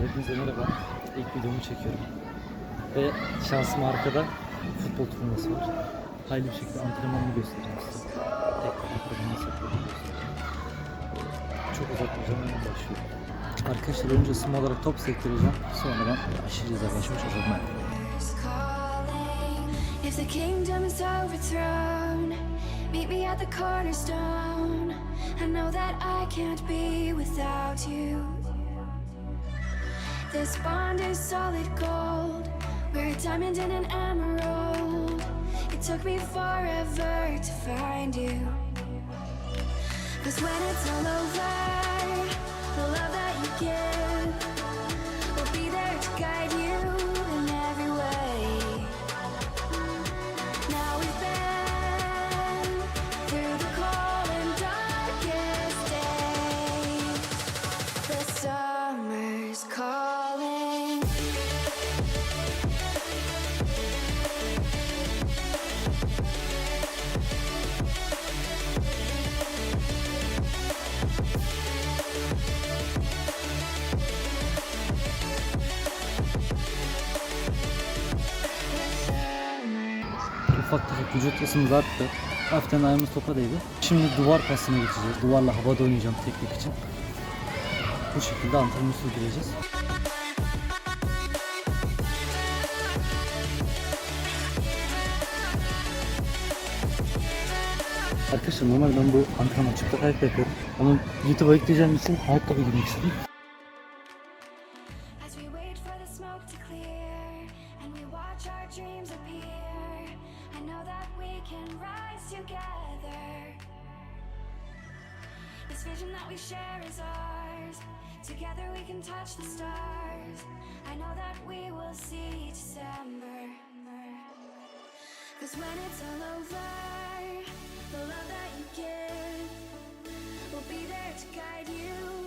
Hepinize merhaba. İlk videomu çekiyorum. Ve şansım arkada futbol turnuvası var. Hayli bir şekilde antrenmanımı göstereceğim size. Tek antrenman nasıl yapıldığını göstereceğim. Çok uzatmayacağım hemen başlıyorum. Arkadaşlar önce ısınma olarak top sektireceğim. Sonradan aşırı cezaylaşmış olacağım ben. is calling. If the kingdom is overthrown, meet me at the cornerstone. I know that I can't be without you. This bond is solid gold. We're a diamond and an emerald. It took me forever to find you. Cause when it's all over, the love that you give Ufak tefek vücut ısımız arttı. Hafiften ayağımız topa değdi. Şimdi duvar pasına geçeceğiz. Duvarla havada oynayacağım teknik için. Bu şekilde antrenmanı sürdüreceğiz. Arkadaşlar normal ben bu antrenman çıplak ayakta yapıyorum. Onu YouTube'a yükleyeceğim için ayakkabı giymek istedim. For the smoke to clear and we watch our dreams appear, I know that we can rise together. This vision that we share is ours. Together we can touch the stars. I know that we will see December. Cause when it's all over, the love that you give will be there to guide you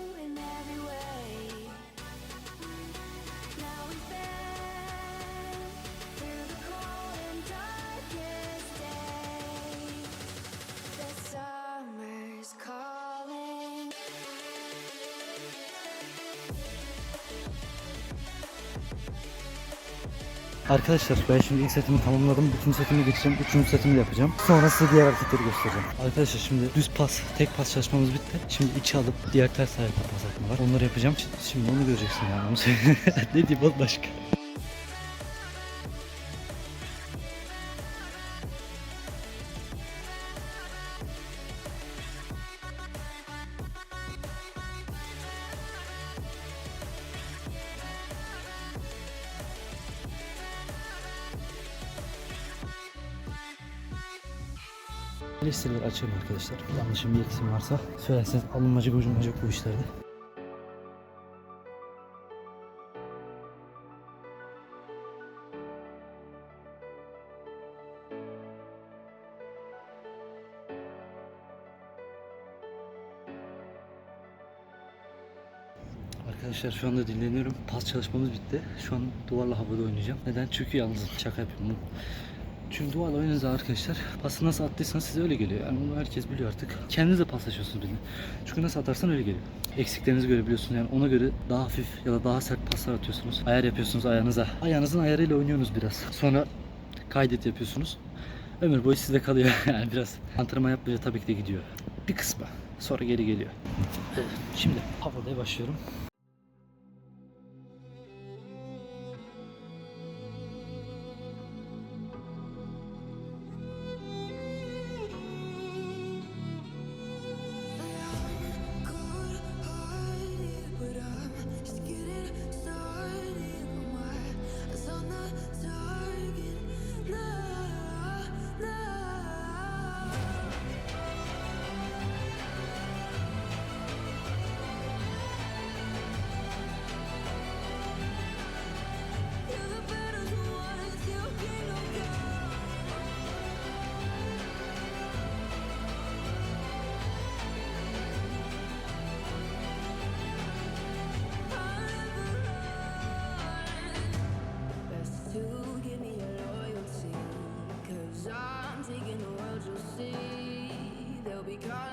Arkadaşlar ben şimdi ilk setimi tamamladım. Bütün setimi geçeceğim. Üçüncü setimi de yapacağım. Sonra size diğer hareketleri göstereceğim. Arkadaşlar şimdi düz pas, tek pas çalışmamız bitti. Şimdi içi alıp diğer ters ayakla pas atma var. Onları yapacağım. Şimdi onu göreceksin yani. Ne diyeyim başka. Listeleri açıyorum arkadaşlar. Yanlışım bir eksim varsa söylerseniz alınmacı gocunmacık bu işlerde. Arkadaşlar şu anda dinleniyorum. Pas çalışmamız bitti. Şu an duvarla havada oynayacağım. Neden? Çünkü yalnızım. Şaka yapıyorum. Çünkü duvarla oynayınca arkadaşlar pası nasıl attıysanız size öyle geliyor. Yani bunu herkes biliyor artık. Kendiniz de paslaşıyorsunuz birine. Çünkü nasıl atarsan öyle geliyor. Eksiklerinizi görebiliyorsunuz. Yani ona göre daha hafif ya da daha sert paslar atıyorsunuz. Ayar yapıyorsunuz ayağınıza. Ayağınızın ayarıyla oynuyorsunuz biraz. Sonra kaydet yapıyorsunuz. Ömür boyu sizde kalıyor. Yani biraz antrenman yapınca tabii ki de gidiyor. Bir kısmı. Sonra geri geliyor. Şimdi havadaya başlıyorum. God.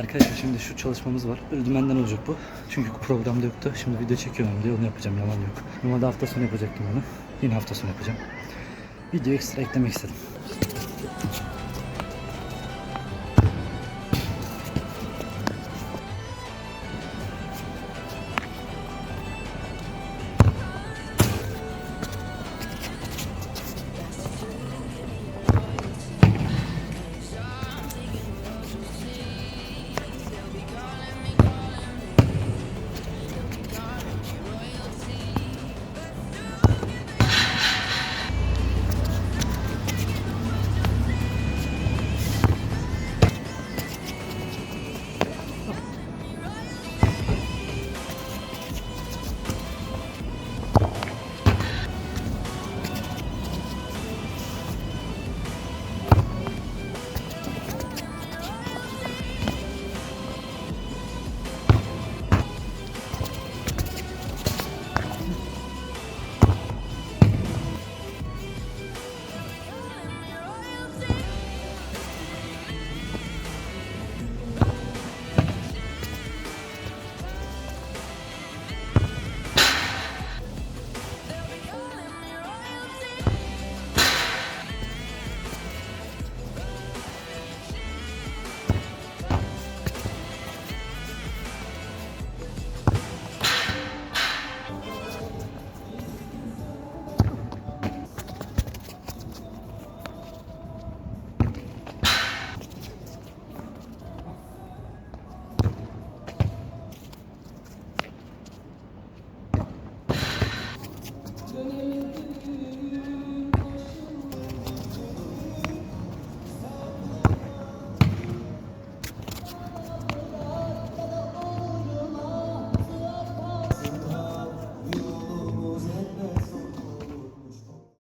Arkadaşlar şimdi şu çalışmamız var. Böyle dümenden olacak bu. Çünkü programda yoktu. Şimdi video çekiyorum diye onu yapacağım. Yalan yok. Normalde hafta sonu yapacaktım onu. Yine hafta sonu yapacağım. Video ekstra eklemek istedim.